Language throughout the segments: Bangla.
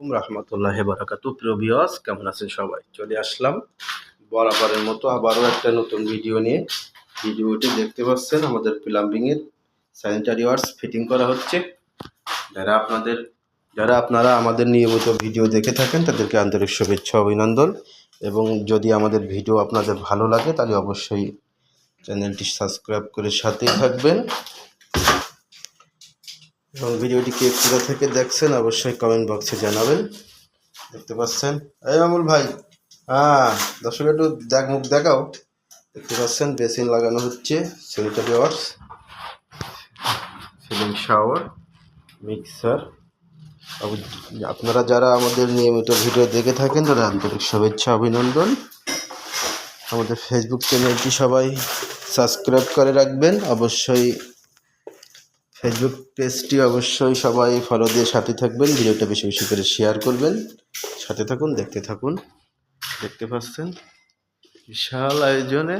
রহমতুল্লাহ বারাকাতু প্রিয় ভিউয়ার্স কেমন আছেন সবাই? চলে আসলাম বরাবরের মতো আবারও একটা নতুন ভিডিও নিয়ে। ভিডিওটি দেখতে পাচ্ছেন, আমাদের প্লাম্বিংয়ের স্যানিটারি ওয়ার্স ফিটিং করা হচ্ছে। যারা আপনাদের, যারা আপনারা আমাদের নিয়মিত ভিডিও দেখে থাকেন, তাদেরকে আন্তরিক শুভেচ্ছা, অভিনন্দন। এবং যদি আমাদের ভিডিও আপনাদের ভালো লাগে, তাহলে অবশ্যই চ্যানেলটি সাবস্ক্রাইব করে সাথেই থাকবেন। এবং ভিডিওটি কে কোথা থেকে দেখছেন অবশ্যই কমেন্ট বক্সে জানাবেন। দেখতে পাচ্ছেন? এই আমুল ভাই হ্যাঁ দর্শক একটু দেখ, মুখ দেখাও। দেখতে পাচ্ছেন, বেসিন লাগানো হচ্ছে sanitary wares fitting shower mixer আপনারা যারা আমাদের নিয়মিত ভিডিও দেখে থাকেন, তাদের আন্তরিক শুভেচ্ছা, অভিনন্দন। আমাদের ফেসবুক চ্যানেলটি সবাই সাবস্ক্রাইব করে রাখবেন। অবশ্যই ফেসবুক পেজটি অবশ্যই সবাই ফলো দিয়ে সাথে থাকবেন। ভিডিওটা বেশি বেশি করে শেয়ার করবেন। সাথে থাকুন, দেখতে থাকুন। দেখতে পাচ্ছেন? বিশাল আয়োজনে।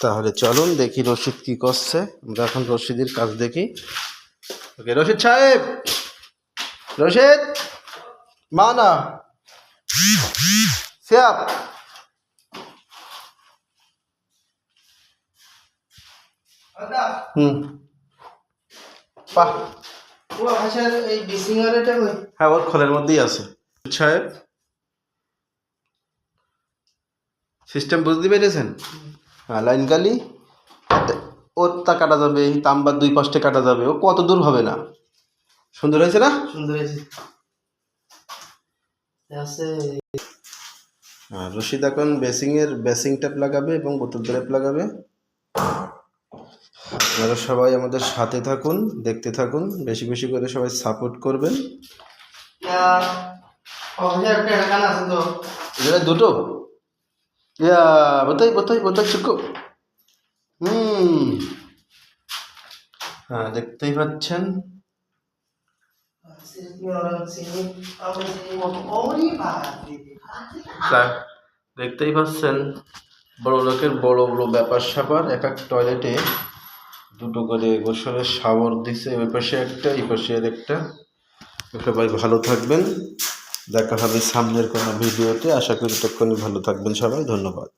তাহলে চলুন দেখি রশিদ কি করছে। আমরা এখন রশিদের কাজ দেখি। ওকে, রশিদ সাহেব! রশিদ! মা না। সিয়াব হুম। বাহ। এই বিসিঙ্গারেটা হ্যাঁ ওর খোলের মধ্যেই আছে। সাহেব সিস্টেম বুঝতে পেরেছেন? হ্যাঁ লাইন গালি ওর তা কাটা যাবে তাম্বার দুই পাশে কাটা যাবে ও কত দূর হবে না? সুন্দর হয়েছে না? সুন্দর হয়েছে। হ্যাঁ রশিদ এখন বেসিংয়ের বেসিং ট্যাপ লাগাবে এবং বোতল ট্যাপ লাগাবে। আপনারা সবাই আমাদের সাথে থাকুন দেখতে থাকুন বেশি বেশি করে সবাই সাপোর্ট করবেন। দুটো? ইয়া বোতাই বোতাই বোতাই চুকো। হুম। হ্যাঁ দেখতেই পাচ্ছেন। দেখতেই পাচ্ছেন। বড় লোকের বড় বড় ব্যাপার স্যাপার এক এক টয়লেটে দুটো করে গোসলের শাওয়ার দিছে ওই পাশে একটা, এই পাশে আর একটা। সবাই ভালো থাকবেন। দেখা হবে সামনের কোনো ভিডিওতে। আশা করি তখনই ভালো থাকবেন সবাই। ধন্যবাদ।